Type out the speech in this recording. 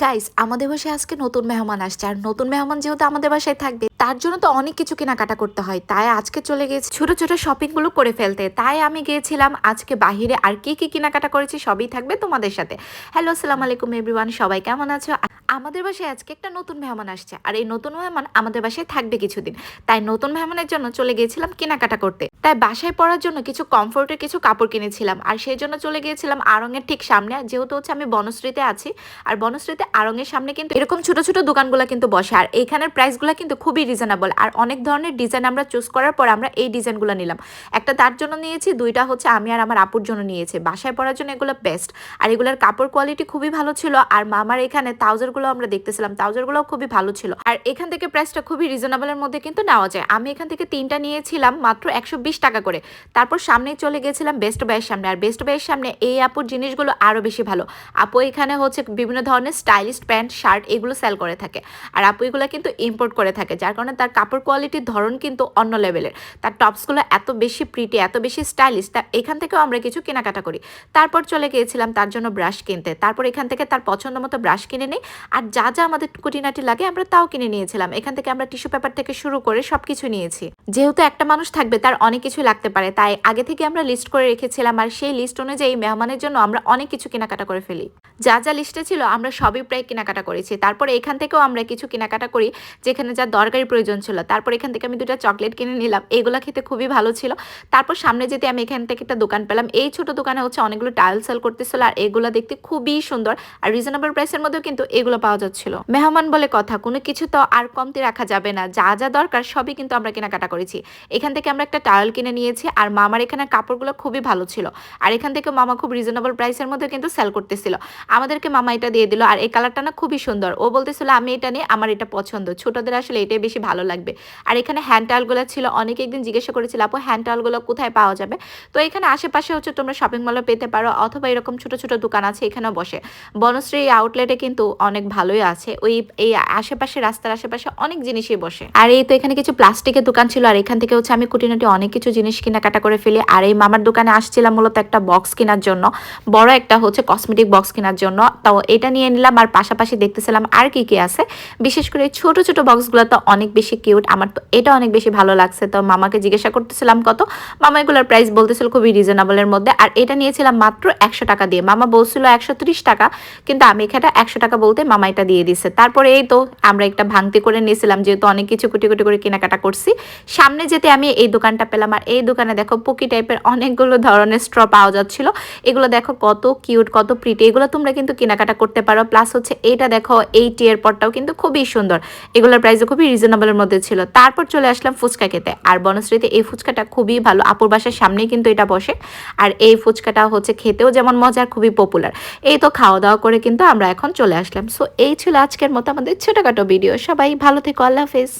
Guys আমাদের বাসায় আজকে নতুন মেহমান আসছে, আর নতুন মেহমান যেহেতু আমাদের বাসায় থাকবে, তার জন্য তো অনেক কিছু কেনাকাটা করতে হয়। তাই আজকে চলে গেছি ছোট ছোট শপিংগুলো করে ফেলতে। তাই আমি গিয়েছিলাম আজকে বাহিরে, আর কি কি কেনাকাটা করেছি সবই থাকবে তোমাদের সাথে। হ্যালো আসসালামু আলাইকুম এভরিওয়ান সবাই কেমন আছো? আমাদের বাসায় আজকে একটা নতুন মেহমান আসছে। আর এই নতুন মেহমান আমাদের বাসায় থাকবে কিছুদিন। তাই নতুন মেহমানের জন্য চলে গিয়েছিলাম কেনাকাটা করতে। তাই বাসায় পরার জন্য কিছু কমফোর্টের কিছু কাপড় কিনেছিলাম। আর সেই জন্য চলে গিয়েছিলাম আরঙের ঠিক সামনে। যেহেতু হচ্ছে আমি বনশ্রীতে আছি, আর বনশ্রীতে আরঙের সামনে কিন্তু এরকম ছোট ছোট দোকানগুলো কিন্তু বসে। আর এইখানের প্রাইসগুলো কিন্তু খুবই রিজনেবল। আর অনেক ধরনের ডিজাইন আমরা চুজ করার পর আমরা এই ডিজাইনগুলো নিলাম। একটা তার জন্য নিয়েছি, দুইটা হচ্ছে আমি আর আমার আপুর জন্য নিয়েছি। বাসায় পরার জন্য এগুলো বেস্ট। আর এগুলোর কাপড় কোয়ালিটি খুবই ভালো ছিল। আর মামার এখানে তাউজারগুলো আমরা দেখতেছিলাম তাউজারগুলোও খুবই ভালো ছিল। আর এখান থেকে প্রাইসটা খুবই রিজনেবলের মধ্যে কিন্তু নেওয়া যায়। আমি এখান থেকে তিনটা নিয়েছিলাম মাত্র একশো বিশ টাকা করে। তারপর সামনেই চলে গেছিলাম বেস্ট বাইয়ের সামনে। আর বেস্ট বাইয়ের সামনে এই আপুর জিনিসগুলো আরও বেশি ভালো। আপু এখানে হচ্ছে বিভিন্ন ধরনের স্টাইলিশ প্যান্ট শার্ট এগুলো সেল করে থাকে। আর আপু এগুলো কিন্তু ইম্পোর্ট করে থাকে, যার কারণে তার কাপড় কোয়ালিটির ধরন কিন্তু অন্য লেভেলের তার টপসগুলো এত বেশি প্রিটি এত বেশি স্টাইলিশ তা এখান থেকেও আমরা কিছু কেনাকাটা করি। তারপর চলে গিয়েছিলাম তার জন্য ব্রাশ কিনতে। তারপর এখান থেকে তার পছন্দ মতো ব্রাশ কিনে নিই। আর যা যা আমাদের কুটিনাটি লাগে আমরা তাও কিনে নিয়েছিলাম। এখান থেকে আমরা টিস্যু পেপার থেকে শুরু করে সব কিছু নিয়েছি। যেহেতু একটা মানুষ থাকবে, তার অনেক কিছু লাগতে পারে। তাই আগে থেকে আমরা লিস্ট করে রেখেছিলাম আর সেই লিস্ট অনুযায়ী মেহমানের জন্য আমরা অনেক কিছু কেনাকাটা করে ফেলি। যা যা লিস্টে ছিল, আমরা সবই প্রায় কেনাকাটা করেছি। তারপরে এখান থেকেও আমরা কিছু কেনাকাটা করি, যেখানে যা দরকারি প্রয়োজন ছিল। তারপর এখান থেকে আমি দুটো চকলেট কিনে নিলাম। এগুলো খেতে খুবই ভালো ছিল। তারপর সামনে যেতে আমি এখান থেকে একটা দোকান পেলাম। এই ছোট দোকানে হচ্ছে অনেকগুলো টাইল সেল করতেছিল আর এগুলো দেখতে খুবই সুন্দর। আর রিজনেবল প্রাইসের মধ্যেও কিন্তু এগুলো পাওয়া যাচ্ছিল। মেহমান বলে কথা, কোনো কিছু তো আর কমতে রাখা যাবে না। যা যা দরকার সবই কিন্তু আমরা কেনাকাটা করেছি। এখান থেকে আমরা একটা টাওয়েল কিনে নিয়েছি আর মামার এখানে কাপড়গুলো খুবই ভালো ছিল। আর এখান থেকে মামা খুব রিজনেবল প্রাইসের মধ্যে কিন্তু সেল করতেছিল। আমাদেরকে মামা এটা দিয়ে দিল আর এই কালারটা না খুবই সুন্দর। ও বলতেছিল, আমি এটা নিয়ে আমার এটা পছন্দ। ছোটদের আসলে এটাই বেশি ভালো লাগবে। আর এখানে হ্যান্ড টাওয়ালগুলো ছিল। অনেকে একদিন জিজ্ঞাসা করেছিল, আপু হ্যান্ড টাওয়ালগুলো কোথায় পাওয়া যাবে? তো এখানে আশেপাশে হচ্ছে তোমরা শপিং মলও পেতে পারো অথবা এরকম ছোট ছোট দোকান আছে, এখানেও বসে। বনশ্রী আউটলেটে কিন্তু অনেক ভালোই আছে। ওই, এই আশেপাশে, রাস্তার আশেপাশে অনেক জিনিসই বসে। আর এই তো এখানে কিছু প্লাস্টিকের দোকান ছিল, আর এখান থেকে হচ্ছে আমি কুটিনাটি অনেক কিছু জিনিস কেনাকাটা করে ফেলি। আর এই মামার দোকানে আসছিলাম মূলত একটা বক্স কেনার জন্য। বড় একটা হচ্ছে কসমেটিক বক্স কেনার জন্য। তো এটা নিয়ে নিলাম, আর পাশাপাশি দেখতেছিলাম আর কি কি আছে। বিশেষ করে ছোট ছোট বক্সগুলো তো অনেক বেশি কিউট আমার তো এটা অনেক বেশি ভালো লাগছে। তো মামাকে জিজ্ঞাসা করতেছিলাম কত? মামা এগুলোর প্রাইস বলতেছিল খুবই রিজনেবলের মধ্যে। আর এটা নিয়েছিলাম মাত্র একশো টাকা দিয়ে। মামা বলছিল একশো ত্রিশ টাকা, কিন্তু আমি এখানে একশো টাকা বলতে মামা এটা দিয়ে দিছে। তারপরে এই তো আমরা একটা ভাঙতি করে নিয়েছিলাম, যেহেতু অনেক কিছু কুটি কুটি করে কেনাকাটা করছি। সামনে যেতে আমি এই দোকানটা পেলাম আর এই দোকানে দেখো পুকি টাইপের অনেকগুলো ধরনের স্ট্র পাওয়া যাচ্ছিল। এগুলো দেখো কত কিউট, কত প্রিটি এগুলো তোমরা কিন্তু কেনাকাটা করতে পারো। প্লাস হচ্ছে এইটা দেখো এই টিয়ের পরটাও কিন্তু খুবই সুন্দর। এগুলোর প্রাইসও খুবই রিজনেবলের মধ্যে ছিল। তারপর চলে আসলাম ফুচকা খেতে। আর বনশ্রীতে এই ফুচকাটা খুবই ভালো। আপুর বাসার সামনেই কিন্তু এটা বসে। আর এই ফুচকাটা হচ্ছে খেতেও যেমন মজার, খুবই পপুলার এই তো খাওয়া দাওয়া করে কিন্তু আমরা এখন চলে আসলাম। সো এই ছিল আজকের মতো আমাদের ছোটোখাটো ভিডিও। সবাই ভালো থেকো আল্লাহ হাফেজ।